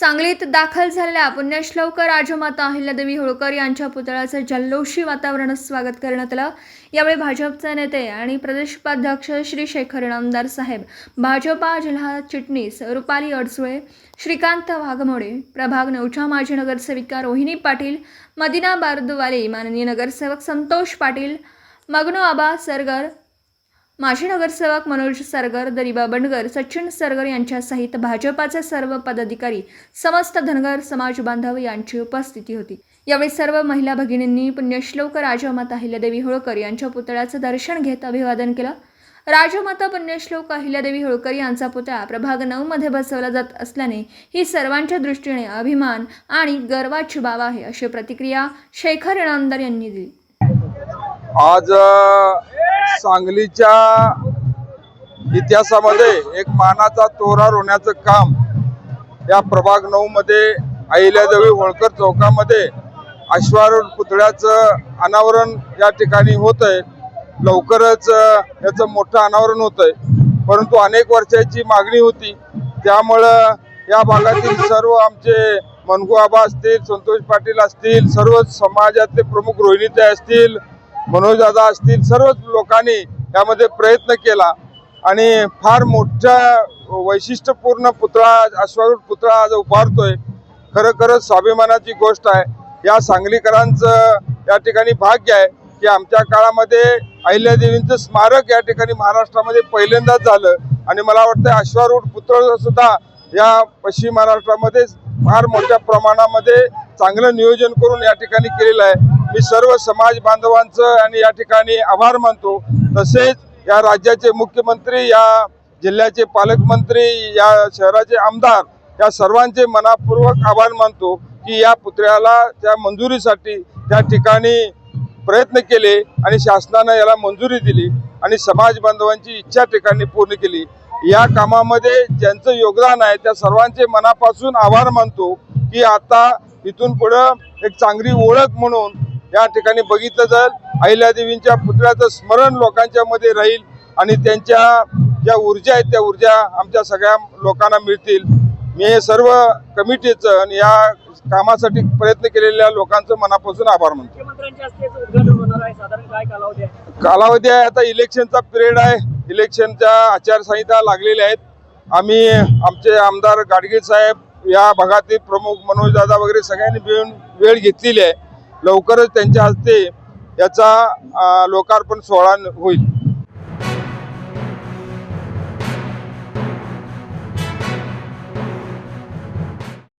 सांगलीत दाखल झालेल्या पुण्यश्लोक राजमाता अहिल्यादेवी होळकर यांच्या पुतळ्याचं जल्लोषी वातावरणात स्वागत करण्यात आलं. यावेळी भाजपचे नेते आणि प्रदेशोपाध्यक्ष श्री शेखर नामदार साहेब भाजपा जिल्हा चिटणीस रुपाली अडसुळे श्रीकांत वाघमोडे प्रभाग नऊच्या माजी नगरसेविका रोहिणी पाटील मदिना बारदवाले माननीय नगरसेवक संतोष पाटील मग्नो आबा सरगर माजी नगरसेवक मनोज सरगर दरिबा बंडगर सचिन सरगर यांच्यासहित भाजपाचे सर्व पदाधिकारी समस्त धनगर समाज बांधव यांची उपस्थिती होती. यावेळी सर्व महिला भगिनींनी पुण्यश्लोक राजमाता अहिल्यादेवी होळकर यांच्या पुतळ्याचं दर्शन घेत अभिवादन केलं. राजमाता पुण्यश्लोक अहिल्यादेवी होळकर यांचा पुतळा प्रभाग नऊ मध्ये बसवला जात असल्याने ही सर्वांच्या दृष्टीने अभिमान आणि गर्वाची बाब आहे अशी प्रतिक्रिया शेखर इनामदार यांनी दिली. आज सांगलीच्या इतिहासामध्ये एक मानाचा तोरार होण्याचं काम या प्रभाग नऊ मध्ये अहिल्यादेवी होळकर चौकामध्ये अश्वारूढ पुतळ्याचं अनावरण या ठिकाणी होत आहे लवकरच याचं मोठं अनावरण होत आहे परंतु अनेक वर्षाची मागणी होती. त्यामुळं या भागातील सर्व आमचे मनगू आबा असतील संतोष पाटील असतील सर्व समाजातले प्रमुख रोहिणीते असतील मनोजदादा असतील सर्वच लोकांनी यामध्ये प्रयत्न केला. आणि फार मोठ्या वैशिष्ट्यपूर्ण पुतळा अश्वारूढ पुतळा आज उभारतोय. खरं खरंच स्वाभिमानाची गोष्ट आहे. या सांगलीकरांचं या ठिकाणी भाग्य आहे की आमच्या काळामध्ये अहिल्यादेवींचं स्मारक या ठिकाणी महाराष्ट्रामध्ये पहिल्यांदाच झालं. आणि मला वाटतं अश्वारूढ पुतळा सुद्धा या पश्चिम महाराष्ट्रामध्ये फार मोठ्या प्रमाणामध्ये चांगलं नियोजन करून या ठिकाणी केलेलं आहे. मी सर्व समाज बांधवांचं आणि या ठिकाणी आभार मानतो. तसेच या राज्याचे मुख्यमंत्री या जिल्ह्याचे पालकमंत्री या शहराचे आमदार या सर्वांचे मनापूर्वक आभार मानतो की या पुतळ्याला त्या मंजुरीसाठी त्या ठिकाणी प्रयत्न केले आणि शासनानं याला मंजुरी दिली आणि समाज बांधवांची इच्छा ठिकाणी पूर्ण केली. या कामामध्ये ज्यांचं योगदान आहे त्या सर्वांचे मनापासून आभार मानतो की आता इथून पुढं एक चांगली ओळख म्हणून या ठिकाणी बघितलं जाईल अहिल्यादेवींच्या पुतळ्याचं स्मरण लोकांच्या मध्ये राहील आणि त्यांच्या ज्या ऊर्जा आहेत त्या ऊर्जा आमच्या सगळ्या लोकांना मिळतील. मी हे सर्व कमिटीचं आणि या कामासाठी प्रयत्न केलेल्या लोकांचं मनापासून आभार मानतो. कालावधी आहे? कालावधी आहे. आता इलेक्शनचा पिरियड आहे. इलेक्शनच्या आचारसंहिता लागलेल्या आहेत. आम्ही आमचे आमदार गाडगे साहेब या भागातील प्रमुख मनोजदादा वगैरे सगळ्यांनी मिळून वेळ घेतलेली आहे. लवकरच त्यांच्या हस्ते याचा लोकार्पण सोहळा होईल.